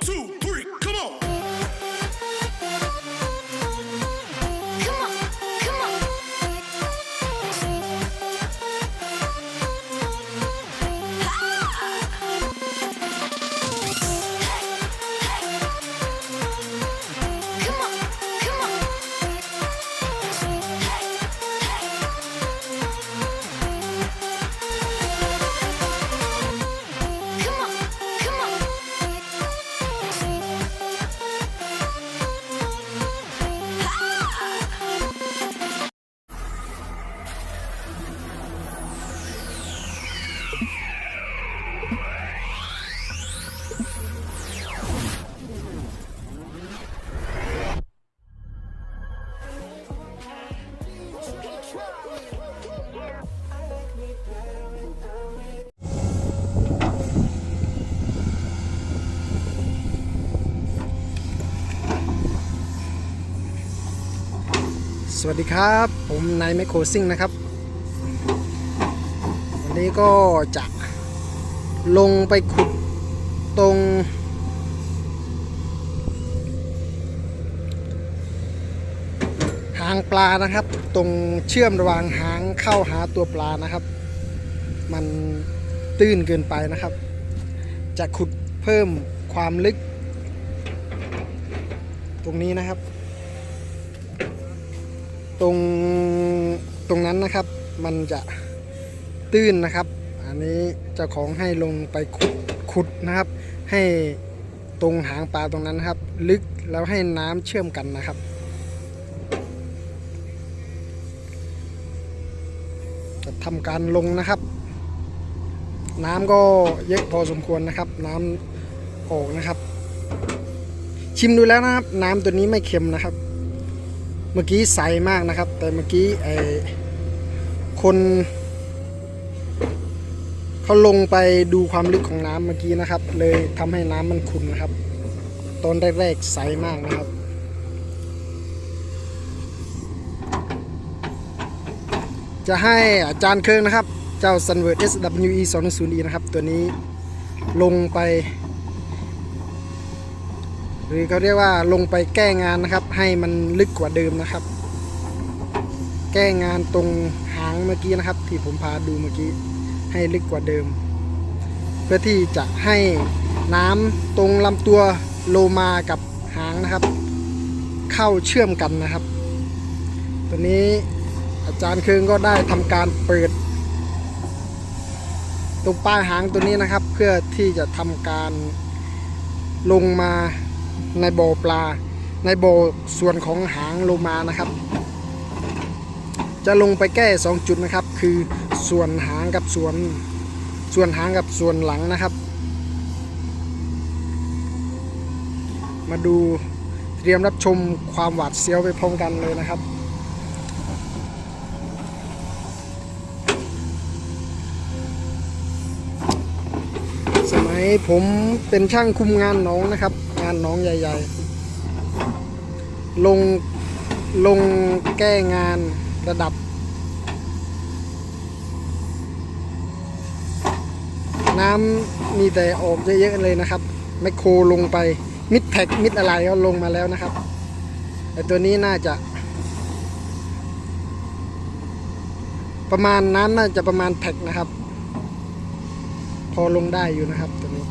two, สวัสดีครับ ผมนายแมโครซิ่งนะครับ วันนี้ก็จะลงไปขุดตรง หางปลานะครับ ตรงเชื่อมระหว่างหางเข้าหาตัวปลานะครับ มันตื้นเกินไปนะครับ จะขุดเพิ่มความลึก ตรงนี้นะครับ ตรงตรงนั้นนะครับ มันจะตื้นนะครับ อันนี้เจ้าของให้ลงไปขุดขุดนะครับ ให้ตรงหางปลาตรงนั้นนครับ ลึกแล้วให้น้ำเชื่อมกันนะครับจะทำการลงนะครับ น้ำก็เยอะพอสมควรนะครับ น้ำออกนะครับ ชิมดูแล้วนะครับ น้ำตัวนี้ไม่เค็มนะครับ เมื่อกี้ใสมากนะครับ แต่เมื่อกี้ไอคนเขาลงไปดูความลึกของน้ำเมื่อกี้นะครับ เลยทำให้น้ำมันขุ่นนะครับตอนแรกๆใสมากนะครับจะให้อาจารย์เคิงนะครับ เจ้า Sunword SWE 2 0 e นะครับ ตัวนี้ลงไป หรือเขาเรียกว่าลงไปแก้งานนะครับ ให้มันลึกกว่าเดิมนะครับ แก้งานตรงหางเมื่อกี้นะครับ ที่ผมพาดูเมื่อกี้ให้ลึกกว่าเดิม เพื่อที่จะให้น้ำตรงลำตัวโลมากับหางนะครับ เข้าเชื่อมกันนะครับ ตัวนี้อาจารย์เคืองก็ได้ทำการเปิดตรงป้ายหางตัวนี้นะครับ เพื่อที่จะทำการลงมา ในโบปลา ในโบส่วนของหางโลมานะครับ จะลงไปแก้ 2 จุดนะครับ คือส่วนหางกับส่วนส่วนหางกับส่วนหลังนะครับ มาดูเตรียมรับชมความหวาดเสียวไปพร้อมกันเลยนะครับ ยผมเป็นช่างคุมงานน้องนะครับ งานน้องใหญ่ๆ ลงลงแก้งานระดับ น้ำมีแต่ออกเยอะๆเลยนะครับแมคโครลงไปมิดแท็กมิดอะไรก็ลงมาแล้วนะครับแต่ตัวนี้น่าจะ ประมาณน้ำน่าจะประมาณแท็กนะครับ พอลงได้อยู่นะครับตัวนี้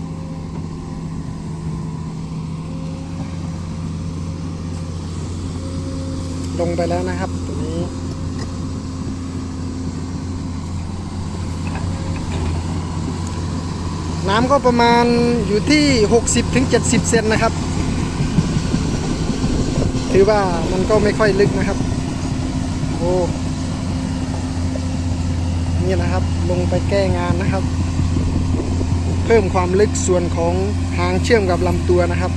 ลงไปแล้วนะครับตัวนี้น้ำก็ประมาณอยู่ที่ 60ถึง70เซนนะครับ ถือว่ามันก็ไม่ค่อยลึกนะครับ โอ้นี่นะครับ ลงไปแก้งานนะครับ เพิ่มความลึกส่วนของหางเชื่อมกับลำตัวนะครับ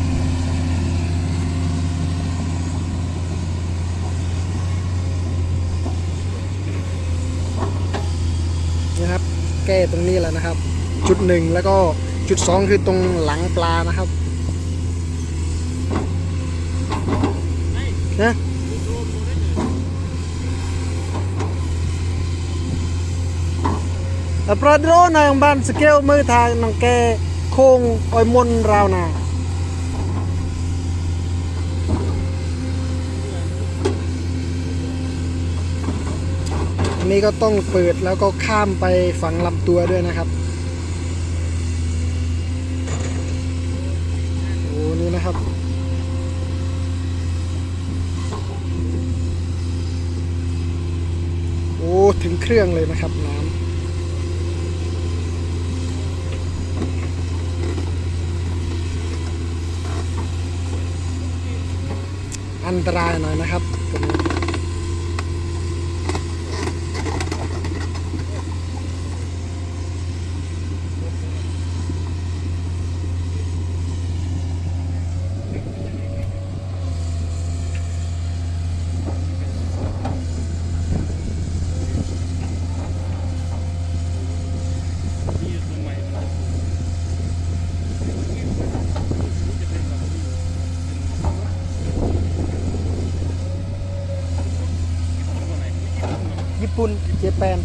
นี่ครับ แก้ตรงนี้แหละนะครับ จุดหนึ่งแล้วก็จุดสองคือตรงหลังปลานะครับนะ ប្រដរនៅงบ้านគាល់มือทางนังแกค้งអយមុនរាវណាอันนี้ก็ต้องเปิดแล้วก็ข้ามไปฝังลำตัวด้วยนะครับโอ้นี่นะครับ โอ้ถึงเครื่องเลยนะครับน้ำ อันตรายหน่อยนะครับตรงนี้ ที่ตรงใหม่มันจะจะเป็นแบบตัวไหน ญี่ปุ่นเจแปน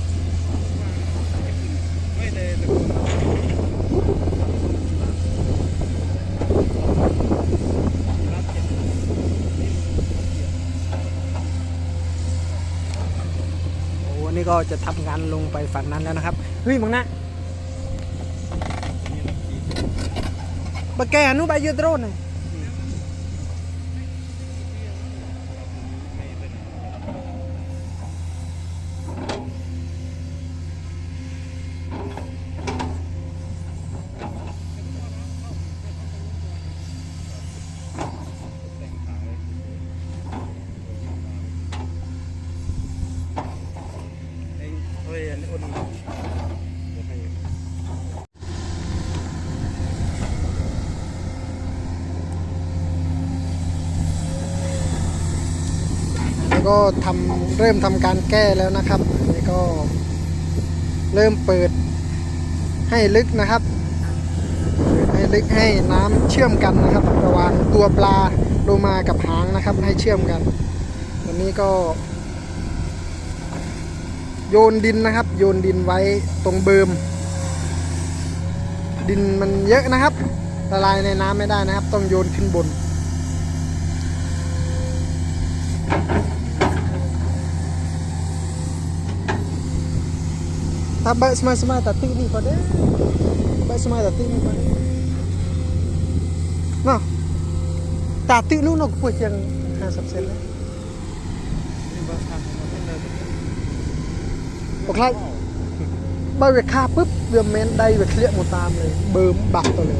โอ้นี่ก็จะทำงานลงไปฝั่งนั้นแล้วนะครับ เฮ้ยมึงนะนี่รับกี่บะแกนุบายยูโดรนน่ะไม่เป็น แต่งทางไว้ไอ้เฮ้ยอันนี้อุ่นเดี๋ยวให้ แล้ว ก็ทำเริ่มทำการแก้แล้วนะครับอันนี้ก็เริ่มเปิดให้ลึกนะครับ เปิดให้ลึกให้น้ำเชื่อมกันนะครับ ระหว่างตัวปลาโลมากับหางนะครับ ให้เชื่อมกันวันนี้ก็ โยนดินนะครับ โยนดินไว้ตรงเบิมดินมันเยอะนะครับละลายในน้ำไม่ได้นะครับ ต้องโยนขึ้นบน ថាបើកស្មើស្មើតាទីនេះគាត់ទេបើកស្មើតាទីនេះគាត់ណោះតាទីនោះនោះខ្ពស់ជាង50សេនដែរបើខ្លាចបើវាខាปึ๊បវាមិនមែនដៃវាធ្លាក់មកតាមលើបឺមបាក់ទៅលើ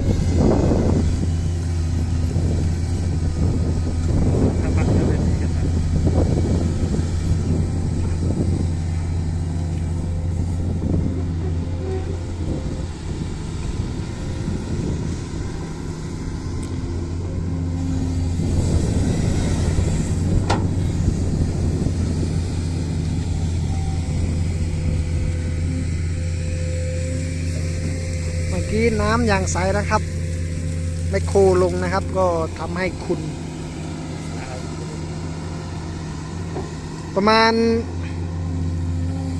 น้ำอย่างใสนะครับไม่โคลงนะครับ ก็ทำให้คุณ ประมาณ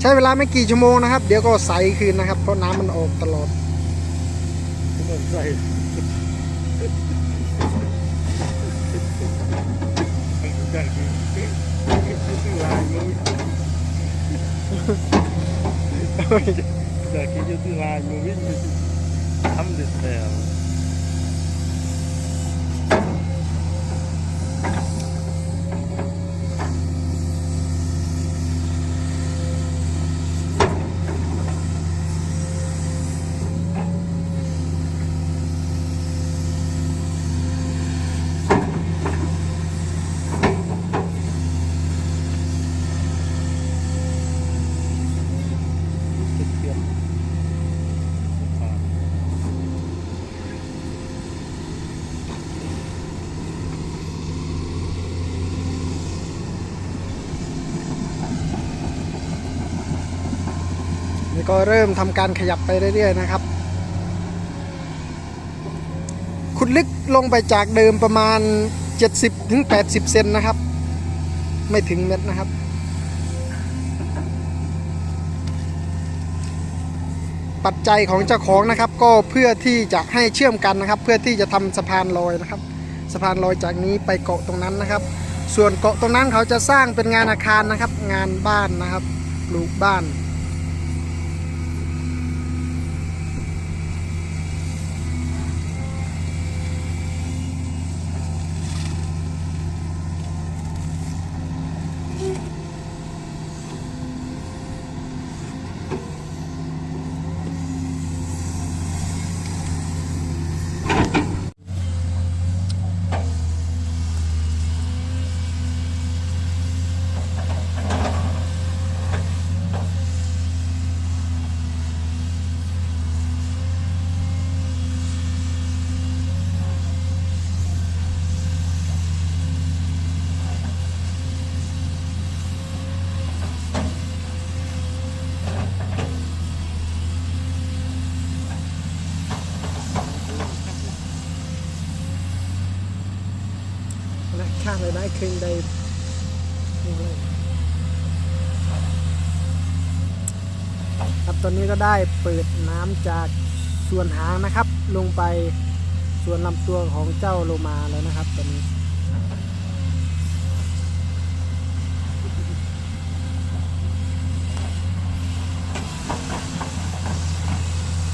ใช้เวลาไม่กี่ชั่วโมงนะครับ เดี๋ยวก็ใสคืนนะครับ เพราะน้ำมันออกตลอดเหมือนใส่จากที่ลายมือจากที่ยุ ติลายมือวิ่งทำเด็ดแล้ว เทียม นี่ ก็เริ่มทำการขยับไปเรื่อยๆนะครับ ขุดลึกลงไปจากเดิมประมาณ 70-80ถึง80เซนนะครับ ไม่ถึงเม็ดนะครับปัจจัยของเจ้าของนะครับ ก็เพื่อที่จะให้เชื่อมกันนะครับ เพื่อที่จะทำสะพานลอยนะครับ สะพานลอยจากนี้ไปเกาะตรงนั้นนะครับ ส่วนเกาะตรงนั้นเขาจะสร้างเป็นงานอาคารนะครับ งานบ้านนะครับปลูกบ้าน ได้ได้ครึ่งได้ครับตอนนี้ก็ได้เปิดน้ำจากส่วนหางนะครับ ลงไปส่วนลำตัวของเจ้าโลมาแล้วนะครับตอนนี้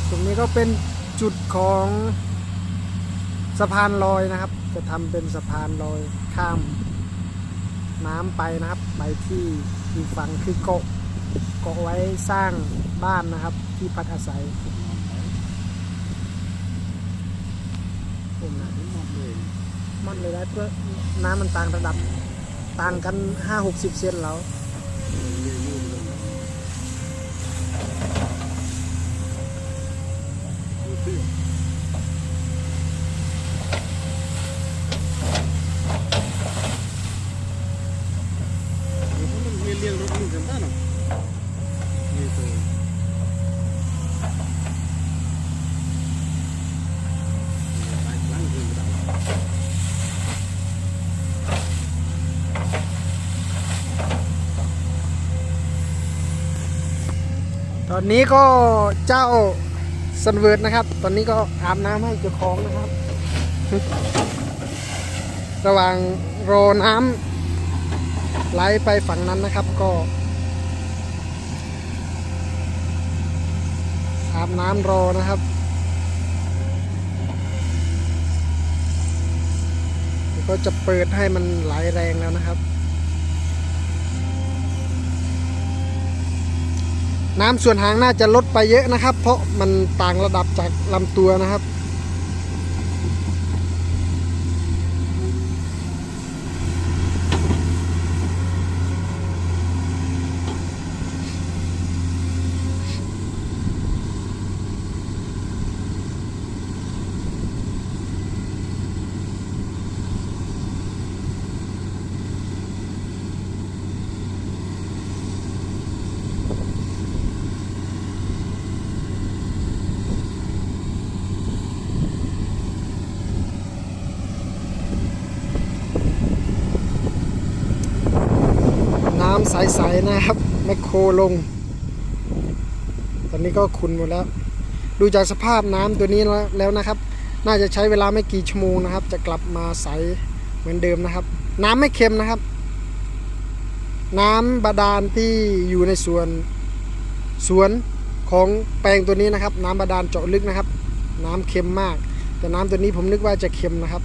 ตรงนี้ก็เป็นจุดของสะพานลอยนะครับ จะทำเป็นสะพานลอย ข้ามน้ำไปนะครับ ไปที่อีกฝั่งคือเกาะเกาะไว้สร้างบ้านนะครับ ที่พักอาศัยผมนะมันเลยได้เพื่อน้ำมันต่างระดับ ต่างกันห้าหกสิบเซนแล้ว ตอนนี้ก็เจ้าซันเวิร์ดนะครับ ตอนนี้ก็อาบน้ำให้เจ้าของนะครับ ระหว่างรอน้ำไหลไปฝั่งนั้นนะครับก็ อาบน้ำรอนะครับก็จะเปิดให้มันไหลแรงแล้วนะครับ น้ำส่วนหางน่าจะลดไปเยอะนะครับ เพราะมันต่างระดับจากลำตัวนะครับ น้ำ ใสๆนะครับแมคโครลง ตอนนี้ก็ขุนหมดแล้ว ดูจากสภาพน้ำตัวนี้แล้วนะครับ น่าจะใช้เวลาไม่กี่ชั่วโมงนะครับ จะกลับมาใสเหมือนเดิมนะครับ น้ำไม่เค็มนะครับ น้ำบาดาลที่อยู่ในสวนสวนของแปลงตัวนี้นะครับ น้ำบาดาลเจาะลึกนะครับ น้ำเค็มมาก แต่น้ำตัวนี้ผมนึกว่าจะเค็มนะครับ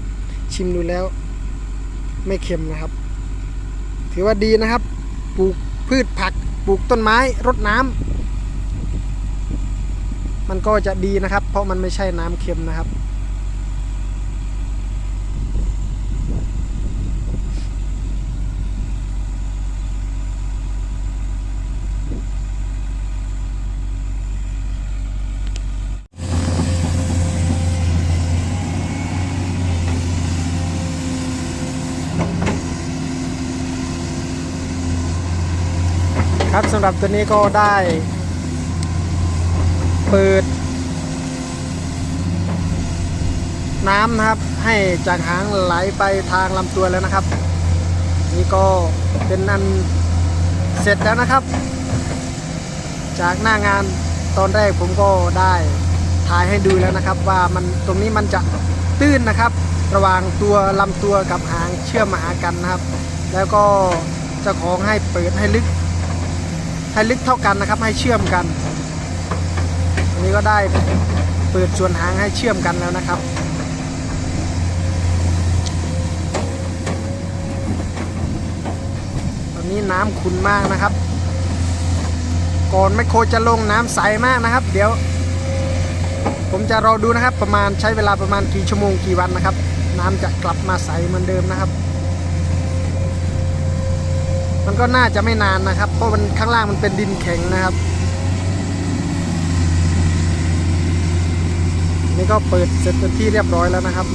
ชิมดูแล้วไม่เค็มนะครับ ถือว่าดีนะครับ ปลูกพืชผักปลูกต้นไม้รดน้ำมันก็จะดีนะครับ เพราะมันไม่ใช่น้ำเค็มนะครับ ครับสำหรับตัวนี้ก็ได้ เปิด น้ำนะครับ ให้จากหางไหลไปทางลำตัวแล้วนะครับ นี่ก็เป็นอันเสร็จแล้วนะครับ จากหน้างานตอนแรกผมก็ได้ถ่ายให้ดูแล้วนะครับ ว่ามันตรงนี้มันจะตื้นนะครับ ระหว่างตัวลำตัวกับหางเชื่อมมาหากันนะครับ แล้วก็เจ้าของให้เปิดให้ลึก ให้ลึกเท่ากันนะครับ ให้เชื่อมกันอันนี้ก็ได้เปิดส่วนหางให้เชื่อมกันแล้วนะครับตอนนี้น้ำขุ่นมากนะครับ ก่อนแมโครจะลงน้ำใสมากนะครับ เดี๋ยว ผมจะรอดูนะครับ ประมาณใช้เวลาประมาณกี่ชั่วโมงกี่วันนะครับ น้ำจะกลับมาใสเหมือนเดิมนะครับ มันก็น่าจะไม่นานนะครับ เพราะมันข้างล่างมันเป็นดินแข็งนะครับ นี่ก็เปิดเสร็จเป็นที่เรียบร้อยแล้วนะครับ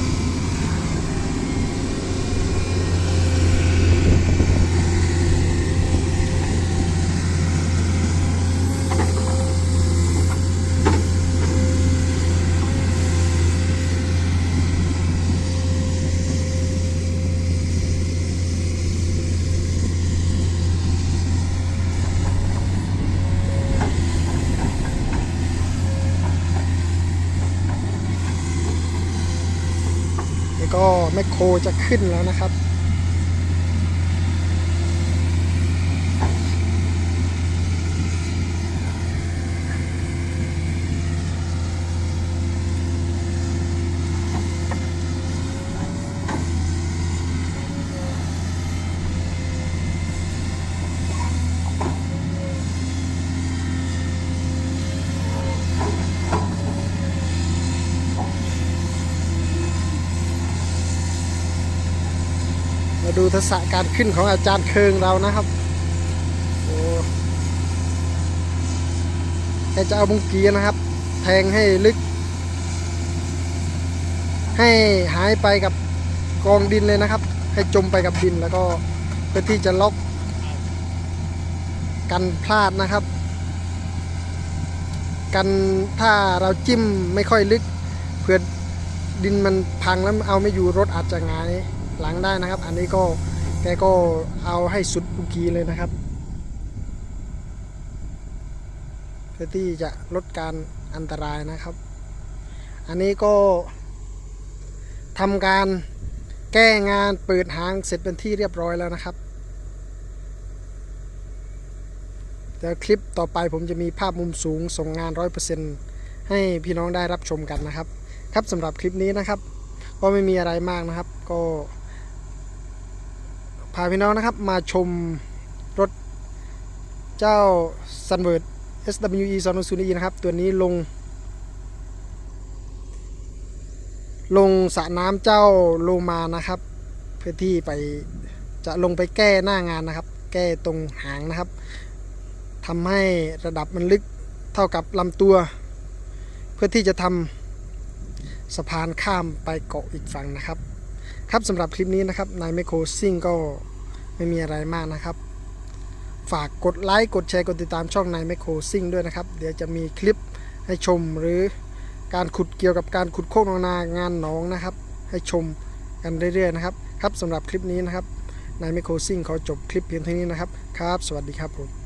นี่ก็แมค โคจะขึ้นแล้วนะครับ ทักษะการขึ้นของอาจารย์เคิงเรานะครับโอ้แกจะเอาบุงกีนะครับ แทงให้ลึก ให้หายไปกับกองดินเลยนะครับ ให้จมไปกับดินแล้วก็เพื่อที่จะล็อกกันพลาดนะครับ กันถ้าเราจิ้มไม่ค่อยลึกเพื่อดินมันพังแล้วเอาไม่อยู่รถอาจจะงาย หลังได้นะครับ อันนี้ก็แกก็เอาให้สุดอุกีเลยนะครับเพื่อที่จะลดการอันตรายนะครับ อันนี้ก็ทำการแก้งานเปิดหางเสร็จเป็นที่เรียบร้อยแล้วนะครับเดี๋ยวคลิปต่อไปผมจะมีภาพมุมสูงส่งงาน 100%ให้พี่น้องได้รับชมกันนะครับ ครับสำหรับคลิปนี้นะครับ ก็ไม่มีอะไรมากนะครับ ก็ พาพี่น้องนะครับมาชมรถเจ้า Sunbird SWE 2 0 0นะครับ ตัวนี้ลง ลงสระน้ำเจ้าโลมานะครับ เพื่อที่ไปจะลงไปแก้หน้างานนะครับ แก้ตรงหางนะครับทำให้ระดับมันลึกเท่ากับลำตัว เพื่อที่จะทำสะพานข้ามไปเกาะอีกฝั่งนะครับ ครับสำหรับคลิปนี้นะครับนายไมโครซิ่งก็ไม่มีอะไรมากนะครับ ฝากกดไลค์กดแชร์กดติดตามช่องนายไมโครซิ่งด้วยนะครับ เดี๋ยวจะมีคลิปให้ชมหรือการขุดเกี่ยวกับการขุดโคกนองนางานหนองนะครับ ให้ชมกันเรื่อยๆนะครับ ครับสำหรับคลิปนี้นะครับนายไมโครซิ่งขอจบคลิปเพียงเท่านี้นะครับครับ สวัสดีครับผม